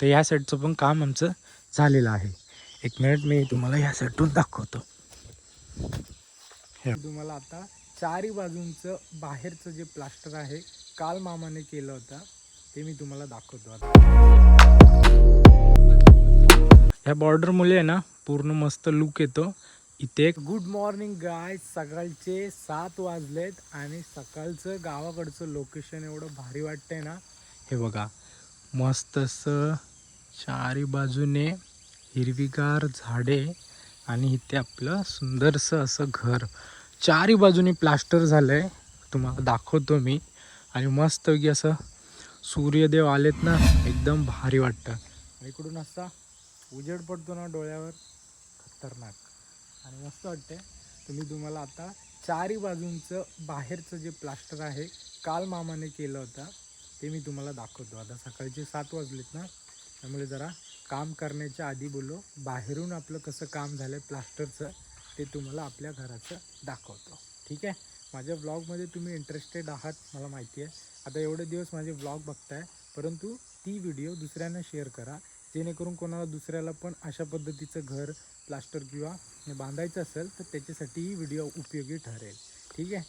तर या साईडचं पण काम आमचं झालेलं आहे. एक मिनिट मी तुम्हाला या साईडून दाखवतो. हे तुम्हाला आता चारी बाजूंचं बाहेरचं जे प्लास्टर आहे काल मामाने केलं होतं ते मी तुम्हाला दाखवतो आता. ह्या बॉर्डरमुळे आहे ना पूर्ण मस्त लुक येतो. इथे गुड मॉर्निंग गाय सकाळचे सात वाजलेत आणि सकाळचं गावाकडचं लोकेशन एवढं भारी वाटतंय ना. हे बघा मस्त असं चारी बाजूने हिरवीगार झाडे आणि इथे आपलं सुंदरसं असं घर. चारी बाजूने प्लास्टर झालं आहे तुम्हाला दाखवतो मी. आणि मस्त की असं सूर्यदेव आलेत ना एकदम भारी वाटतं. इकडून असा उजेड पडतो ना डोळ्यावर. खतरनाक. आणि मस्त वाटते तुम्ही तुम्हाला आता चारी बाजूंचं बाहेरचं जे प्लास्टर आहे काल मामाने केलं होतं ते मी तुम्हाला दाखवतो. आता सकाळचे सात वाजलेत ना. त्यामुळे जरा काम करण्याच्या आधी बोललो. बाहेरून आपलं कसं काम झालं आहे प्लास्टरचं ते तुम्हाला आपल्या घराचं दाखवतो. ठीक आहे? माझ्या ब्लॉगमध्ये तुम्ही इंटरेस्टेड आहात मला माहिती आहे. आता एवढे दिवस माझे ब्लॉग बघताय परंतु ती व्हिडिओ दुसऱ्यांना शेअर करा. जेणेकरून कोणाला दुसऱ्याला पण अशा पद्धतीचं घर प्लास्टर किंवा बांधायचं असेल तर त्याच्यासाठी ही व्हिडिओ उपयोगी ठरेल. ठीक आहे?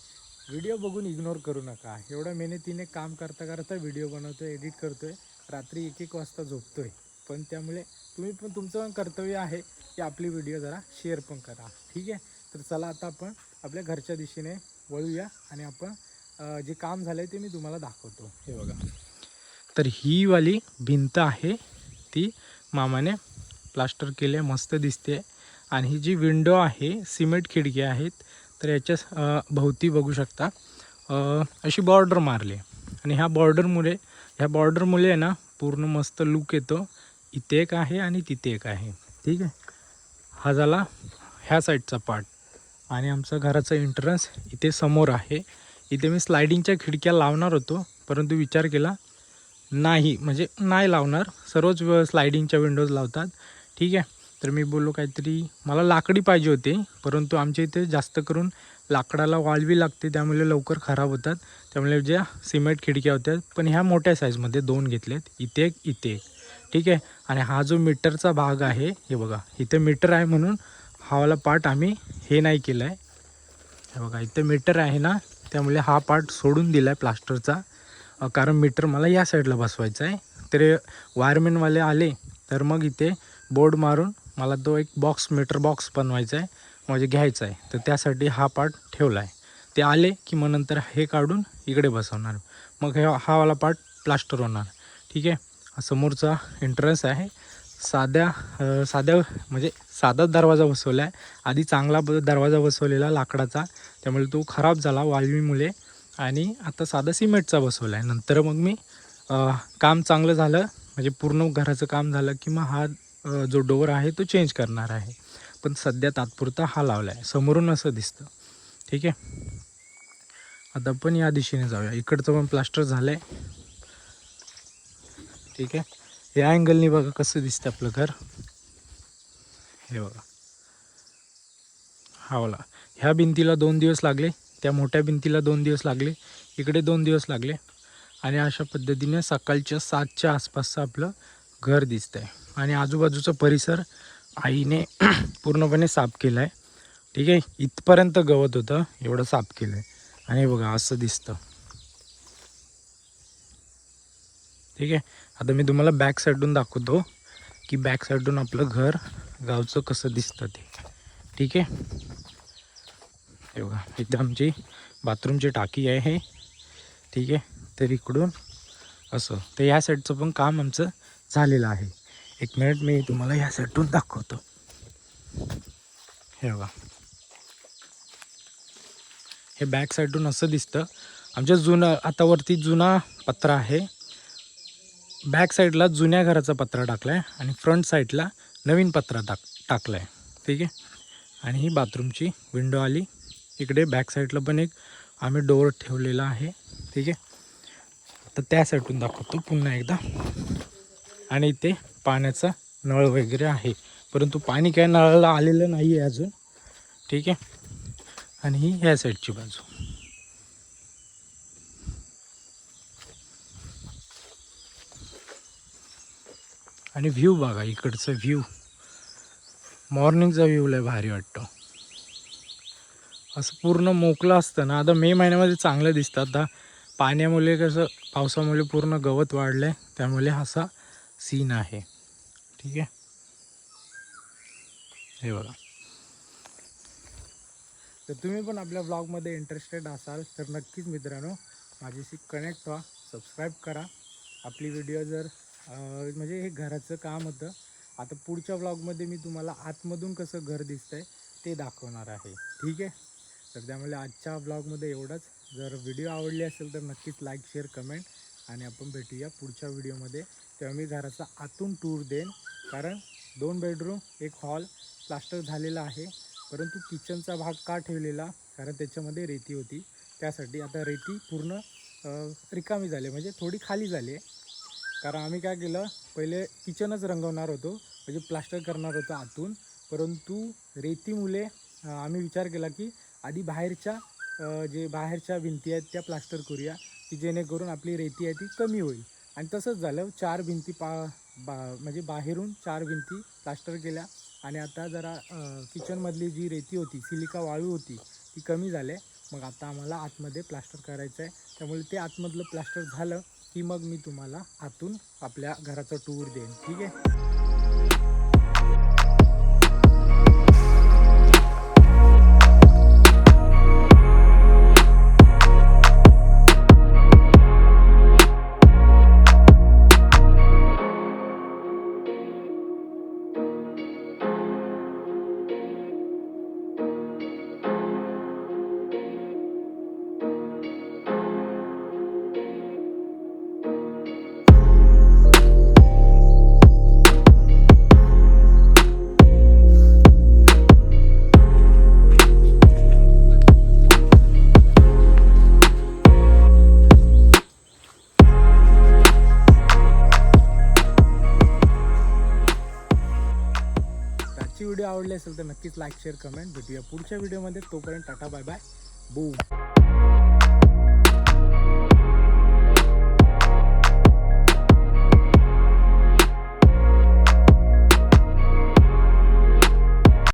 व्हिडिओ बघून इग्नोर करू नका. एवढ्या मेहनतीने काम करता करता व्हिडिओ बनवतोय एडिट करतो आहे रात्री एक एक वाजता झोपतो आहे पण त्यामुळे तुम्ही पण तुमचं पण कर्तव्य आहे की आपली व्हिडिओ जरा शेअर पण करा. ठीक आहे? तर चला आता आपण आपल्या घरच्या दिशेने वळूया आणि आपण जे काम झालं आहे ते मी तुम्हाला दाखवतो. हे बघा. तर ही वाली भिंत आहे. ती मामाने प्लास्टर केले मस्त दिसते आणि ही जी विंडो आहे सिमेंट खिडकी आहेत तर याच्या भोवती बघू शकता. अशी बॉर्डर मारली आणि ह्या बॉर्डरमुळे ह्या बॉर्डरमुळे आहे ना पूर्ण मस्त लुक येतो. इथे एक आहे आणि तिथे एक आहे. ठीक आहे? हा झाला ह्या साईडचा पार्ट आणि आमचं घराचं एंट्रन्स इथे समोर आहे. इथे मी स्लायडिंगच्या खिडक्या लावणार होतो परंतु विचार केला नाही. म्हणजे नाही लावणार. सर्वच स्लायडिंगच्या विंडोज लावतात. ठीक आहे? तर मी बोललो काहीतरी मला लाकडी पाहिजे होते परंतु आमच्या इथे जास्त करून लाकडाला वाळवी लागते त्यामुळे लवकर खराब होतात. त्यामुळे ज्या सिमेंट खिडक्या होत्या पण ह्या मोठ्या साईजमध्ये दोन घेतल्यात इथे एक इथे. एक ठीक आहे? आणि हा जो मीटरचा भाग आहे हे बघा इथे मीटर आहे म्हणून हावाला पार्ट आम्ही हे नाही केलं आहे हे बघा इथे मीटर आहे ना त्यामुळे हा पार्ट सोडून दिला आहे प्लास्टरचा कारण मीटर मला या साईडला बसवायचा आहे तर वायरमेनवाले आले तर मग इथे बोर्ड मारून मला तो एक बॉक्स मीटर बॉक्स बनवायचा आहे म्हणजे घ्यायचा आहे. तर त्यासाठी हा पार्ट ठेवला आहे. ते आले की मग नंतर हे काढून इकडे बसवणार. मग हे हा वाला पार्ट प्लास्टर होणार. ठीक आहे? समोरचा एंट्रन्स आहे. साध्या साध्या म्हणजे साधाच दरवाजा बसवला आहे. आधी चांगला ब दरवाजा बसवलेला लाकडाचा. त्यामुळे तो खराब झाला वाळवीमुळे. आणि आता साधा सिमेंटचा बसवला आहे. नंतर मग मी काम चांगलं झालं. म्हणजे पूर्ण घराचं काम झालं की मग हा जो डोअर आहे तो चेंज करणार आहे. पण सध्या तात्पुरता हा लावला आहे समोरून असं दिसतं. ठीक आहे? आता आपण या दिशेने जाऊया. इकडचं पण प्लास्टर झालं आहे ठीक आहे? या अँगलनी बघा कसं दिसतं आपलं घर. हे बघा. हा वाला ह्या भिंतीला दोन दिवस लागले. त्या मोठ्या भिंतीला दोन दिवस लागले. इकडे दोन दिवस लागले. आणि अशा पद्धतीने सकाळच्या सातच्या आसपासचं आपलं घर दिसतं आहे आणि आजूबाजूचा परिसर आईने पूर्णपणे साफ केला आहे ठीक आहे? इथपर्यंत गवत होतं एवढं साफ केलं आहे आणि बघा असं दिसतं. ठीक आहे? आता मी तुम्हाला बॅक साईडून दाखवतो की बॅक साईडून आपलं घर गावचं कसं दिसतं ते. ठीक आहे? हे बघा इथं आमची बाथरूमची टाकी आहे. हे ठीक आहे? तर इकडून असं. तर ह्या साईडचं पण काम आमचं झालेलं आहे. एक मिनिट मी तुम्हाला ह्या साईडून दाखवतो. हे बघा. हे बॅक साईडून असं दिसतं. आमच्या जुनं आता वरती जुना पत्रा आहे. बॅक साईडला जुन्या घराचा पत्रा टाकला आहे आणि फ्रंट साईडला नवीन पत्रा टाक टाकला आहे ठीक आहे? आणि ही बाथरूमची विंडो आली. इकडे बॅक साईडला पण एक आम्ही डोअर ठेवलेला आहे. ठीक आहे? तर त्या साईडून दाखवतो पुन्हा एकदा. आणि इथे पाण्याचा नळ वगैरे आहे. परंतु पाणी काय नळाला आलेलं नाही आहे अजून. ठीक आहे? आणि ही ह्या साईडची बाजू. आणि व्ह्यू बघा इकडचं व्ह्यू. मॉर्निंगचा व्ह्यू लय भारी वाटतो. असं पूर्ण मोकळं असतं ना. आता मे महिन्यामध्ये चांगलं दिसतं. आता पाण्यामुळे कसं पावसामुळे पूर्ण गवत वाढलं आहे त्यामुळे असा सीन आहे. ठीक आहे? हे बघा. तर तुम्ही पण आपल्या ब्लॉगमध्ये इंटरेस्टेड असाल तर नक्कीच मित्रांनो माझ्याशी कनेक्ट व्हा सबस्क्राईब करा. आपली व्हिडिओ जर म्हणजे हे घराचं काम होतं आता पुढच्या ब्लॉगमध्ये मी तुम्हाला आतमधून कसं घर दिसतंय ते दाखवणार आहे. ठीक आहे? तर त्यामुळे आजच्या ब्लॉगमध्ये एवढंच. जर व्हिडिओ आवडली असेल तर नक्कीच लाईक शेअर कमेंट आणि आपण भेटूया पुढच्या व्हिडिओमध्ये तेव्हा मी घराचा आतून टूर देईन. कारण दोन बेडरूम एक हॉल प्लास्टर झालेला आहे. परंतु किचनचा भाग का ठेवलेला? कारण त्याच्यामध्ये रेती होती. त्यासाठी आता रेती पूर्ण रिकामी झाली. म्हणजे थोडी खाली झाली आहे. कारण आम्ही काय केलं? पहिले किचनच रंगवणार होतो. म्हणजे प्लास्टर करणार होतो आतून. परंतु रेतीमुळे आम्ही विचार केला की आधी बाहेरच्या जे बाहेरच्या भिंती आहेत त्या प्लास्टर करूया. की जेणेकरून आपली रेती आहे ती कमी होईल. आणि तसंच झालं. चार भिंती पा बा म्हणजे बाहेरून चार भिंती प्लास्टर केल्या आणि आता जरा किचनमधली जी रेती होती सिलिका वाळू होती ती कमी झाली मग आता आम्हाला आतमध्ये प्लास्टर करायचं आहे. त्यामुळे ते आतमधलं प्लास्टर झालं की मग मी तुम्हाला आतून आपल्या घराचा टूर देईन. ठीक आहे? आवडले असेल तर नक्कीच लाईक शेअर कमेंट भेटूया पुढच्या व्हिडिओमध्ये तोपर्यंत टाटा बाय बाय बूम